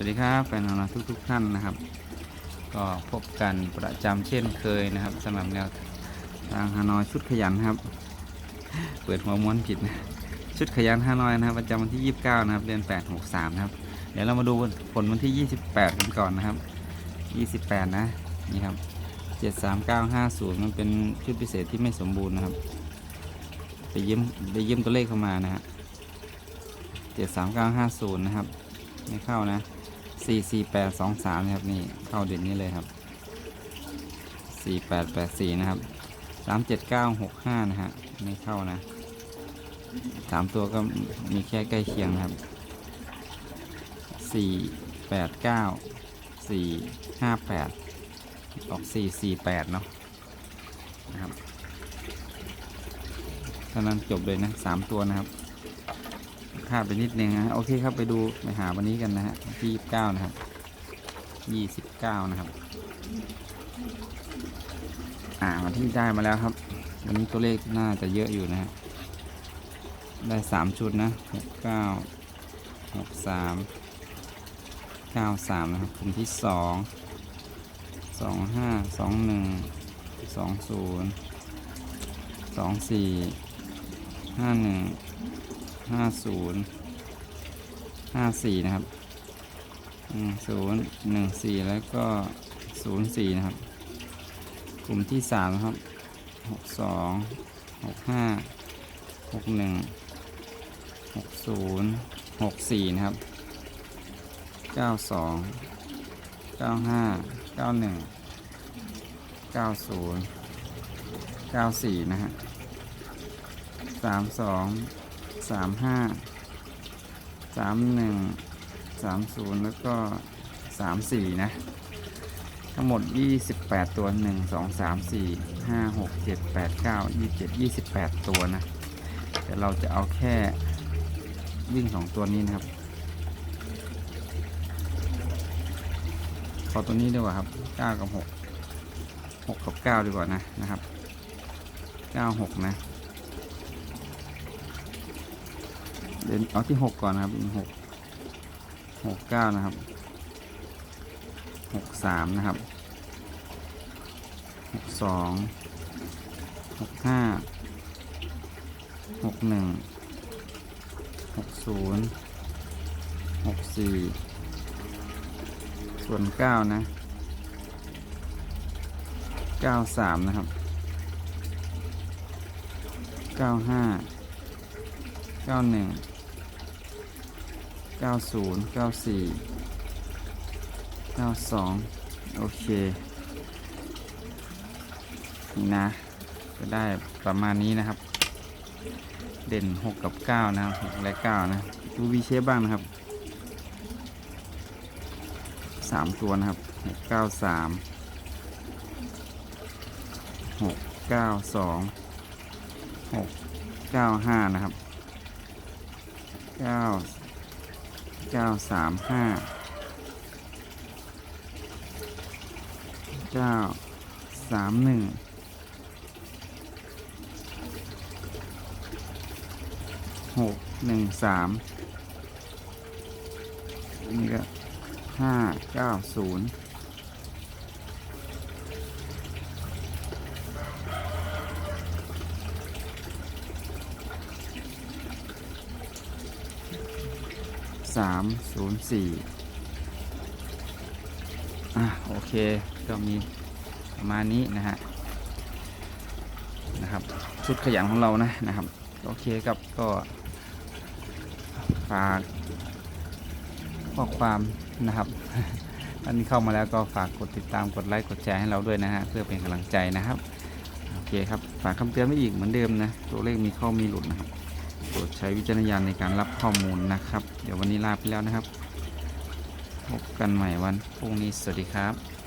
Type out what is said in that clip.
วัสดีครับแฟนของเราทุกๆท่านนะครับ ก็พบกันประจำเช่นเคยนะครับสำหรับแนวทางฮานอยชุดขยันครับ เปิดหัวม้วนผิดนะชุดขยันฮานอยนะครับ ประจำวันที่ 29 นะครับเดือน8 63 นะครับ เดี๋ยวเรามาดูผลวันที่ 28 กันก่อนนะครับ 28 นะนี่ครับ 73950 มันเป็นชุดพิเศษที่ไม่สมบูรณ์นะครับ ไปยืมไปยืมตัวเลขเข้ามานะฮะ73950 นะครับ ไม่เข้านะ 44823นะครับนี่เข้าเด่นนี้เลยครับ4884นะครับ37965นะฮะไม่เข้านะสามตัวก็มีแค่ใกล้เคียงนะครับ489 458ออก448เนาะนะครับเท่านั้นจบเลยนะสามตัวนะครับ พลาดไปนิดนึงนะฮะโอเคครับไปดูไปหาวันนี้กันนะฮะที่ยี่สิบเก้านะครับยี่สิบเก้านะครับอ่าวันที่ได้มาแล้วครับ วันนี้ตัวเลขน่าจะเยอะอยู่นะฮะได้สามชุดนะหกเก้าหกสามเก้าสามนะครับกลุ่มที่สองสองห้าสองหนึ่งสองศูนย์สองสี่ห้าหนึ่ง ห้าศูนย์ห้าสี่นะครับศูนย์หนึ่งสี่แล้วก็ศูนย์สี่นะครับ กลุ่มที่สามครับหกสองหกห้าหกหนึ่งหกศูนย์หกสี่นะครับเก้าสองเก้าห้าเก้าหนึ่งเก้าศูนย์เก้าสี่นะฮะสามสอง สามห้าสามหนึ่งสามศูนย์แล้วก็สามสี่นะ ทั้งหมด28ตัว1 2 3 4 5 6 7 8 9 27 28ตัวนะแต่เราจะเอาแค่วิ่ง2ตัวนี้นะครับ ขอตัวนี้ดีกว่าครับ9กับ6 6กับ9ดีกว่านะนะครับ9 6นะ เดี๋ยวเอาที่หกก่อนนะครับหกหกเก้านะครับหกสามนะครับหกสองหกห้าหกหนึ่งหกศูนย์หกสี่ส่วนเก้านะเก้าสามนะครับเก้าห้าเก้าหนึ่ง เก้าศูนย์เก้าสี่เก้าสองโอเค นี่นะ จะได้ประมาณนี้นะครับ เด่นหกกับเก้านะครับหกและเก้านะดูวีเชฟบ้างนะครับสามตัวนะครับหกเก้าสามหกเก้าสองหกเก้าห้านะครับเก้า เก้าสามห้าเก้าสามหนึ่งหกหนึ่งสามนี่ก็ห้าเก้าศูนย์ สามศูนย์สี่อะโอเคก็มีประมาณนี้นะฮะนะครับชุดขยันของเรานะนะครับ โอเคครับก็ฝากข้อความนะครับท่านที่เข้ามาแล้วก็ฝากกดติดตามกดไลค์กดแชร์ให้เราด้วยนะฮะเพื่อเป็นกำลังใจนะครับ โอเคครับ ฝากคำเตือนไว้อีกเหมือนเดิมนะ ตัวเลขมีเข้ามีหลุดนะครับ รดใช้วิจารณญาณในการรับข้อมูลนะครับ เดี๋ยววันนี้ลาไปแล้วนะครับ พบกันใหม่วันพรุ่งนี้ สวัสดีครับ